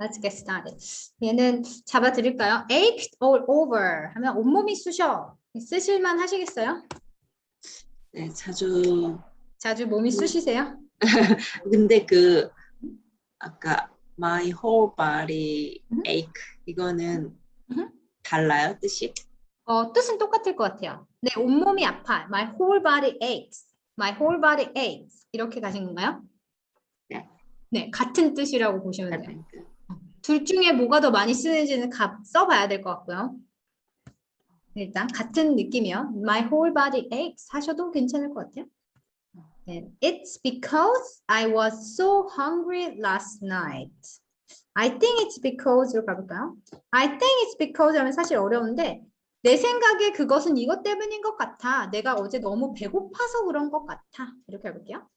Let's get started. 얘는 잡아드릴까요? ached all over 하면 온몸이 쑤셔. 쓰실만 하시겠어요? 네, 자주. 자주 몸이 쑤시세요? 근데 그 아까 my whole body 음. ache 이거는 음. 달라요 뜻이? 어, 뜻은 똑같을 것 같아요. 내 온몸이 아파. My whole body aches. My whole body aches. 이렇게 가신 건가요? 네. 네, 같은 뜻이라고 보시면 돼요. 그둘 중에 뭐가 더 많이 쓰는지는 가- 써봐야 될 것 같고요. 일단 같은 느낌이요. My whole body aches 하셔도 괜찮을 것 같아요. 네. It's because I was so hungry last night. I think it's because로 가볼까요? I think it's because 하면 사실 어려운데 내 생각에 그것은 이것 때문인 것 같아. 내가 어제 너무 배고파서 그런 것 같아. 이렇게 해볼게요.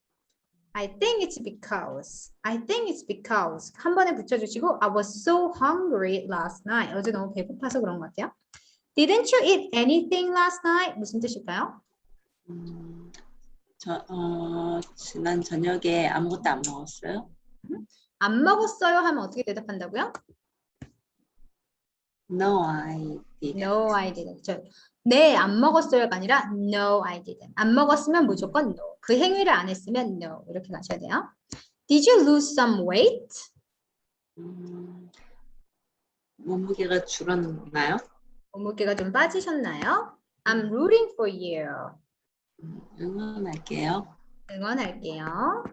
I think it's because. I think it's because. 한 번에 붙여주시고 I was so hungry last night. 어제 너무 배고파서 그런 것 같아요. Didn't you eat anything last night? 무슨 뜻일까요? 음, 저, 어, 지난 저녁에 아무것도 안 먹었어요? 안 먹었어요 하면 어떻게 대답한다고요? No, I didn't. No, I didn't. 저, 네, 안 먹었어요가 아니라 No, I didn't. 안 먹었으면 무조건 No. 그 행위를 안 했으면 No. 이렇게 가셔야 돼요. Did you lose some weight? 음, 몸무게가 줄었나요? 몸무게가 좀 빠지셨나요? I'm rooting for you. 음, 응원할게요. 응원할게요.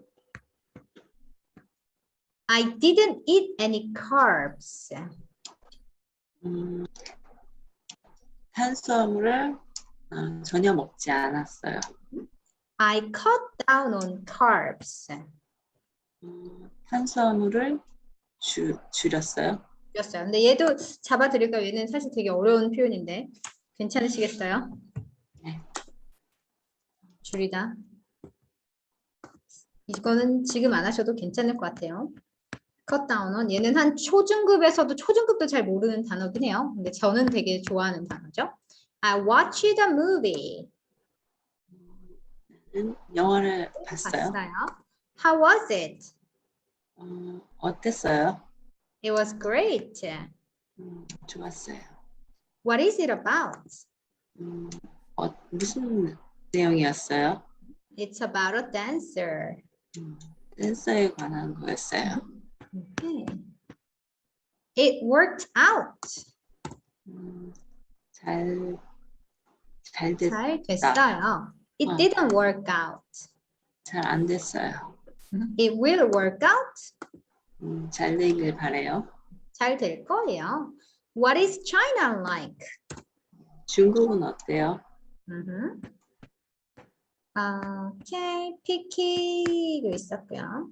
I didn't eat any carbs. 음, 탄수화물을 어, 전혀 먹지 않았어요. I cut down on carbs. 음, 탄수화물을 줄, 줄였어요. 였어요. 근데 얘도 잡아드릴까요? 얘는 사실 되게 어려운 표현인데 괜찮으시겠어요? 네. 줄이다. 이거는 지금 안 하셔도 괜찮을 것 같아요. Cut down on 얘는 한 초중급에서도 초중급도 잘 모르는 단어긴 해요. 근데 저는 되게 좋아하는 단어죠. I watched a movie. 음, 영화를 봤어요. 봤어요. How was it? 어, 어땠어요? It was great. 음, 좋았어요. What is it about? 음, 어, 무슨 내용이었어요? It's about a dancer. 음, 댄서에 관한 거였어요. Okay. It worked out. 음, 잘, 잘 됐, 잘 됐어요. It 어. didn't work out. 잘 안 됐어요. It will work out. 음, 잘 되길 바래요. 잘 될 거예요. What is China like? 중국은 어때요? 음흠. 아, 오케이, 피키도 있었고요.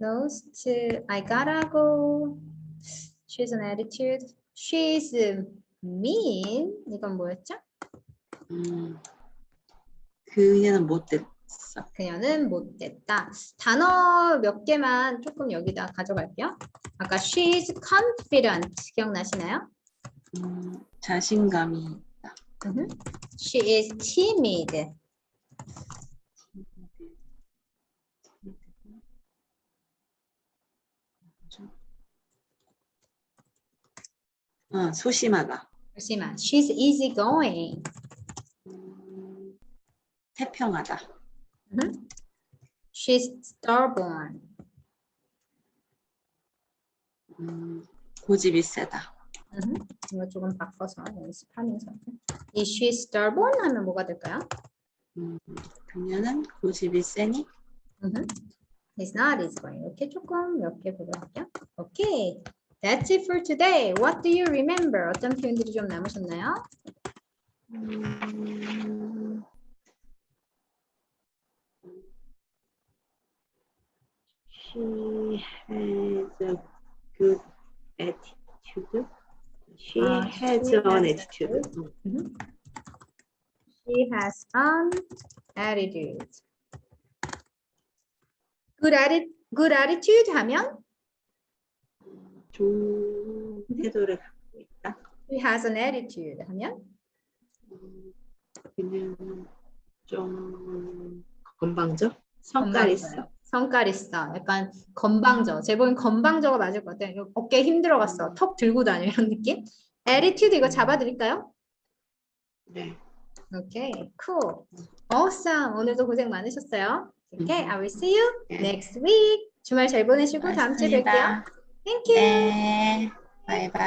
Lost, I gotta go. She's an attitude. She's mean. 이건 뭐였죠? 음, 그녀는 못됐어. 그녀는 못됐다. 단어 몇 개만 조금 여기다 가져갈게요. 아까 she's confident 기억나시나요? 음, 자신감이 있다. 음흠. She is timid. 어, 소심하다. 잠시만. She's easygoing. 음, 태평하다. 음흠. She's stubborn. 음, 고집이 세다. 음흠. 이거 조금 바꿔서 연습하면서. Is she stubborn 하면 뭐가 될까요? 음, 그녀는 고집이 세니 음흠. It's not easygoing. 이렇게 조금 몇 개 보도록 할게요. 오케이. That's it for today. What do you remember? 어떤 표현들이 좀 남으셨나요? 음, She has a good attitude. She 아, has she an has attitude. Mhm. She has an attitude. Good, atti- good attitude 하면 좋은 태도를 갖고 있다. she has an attitude 하면 음, 그녀는 좀 건방져? 성깔 있어. 성깔 있어. 약간 건방져. 제 보기엔 건방져가 맞을 것 같아. 이거 어깨 힘들어갔어. 턱 들고 다녀 이런 느낌. attitude 이거 잡아드릴까요? 네. 오케이, cool, awesome. 오늘도 고생 많으셨어요. Okay, I will see you 네. next week. 주말 잘 보내시고 다음 주에 뵐게요. 고맙습니다. Thank you. 네. 바이바이.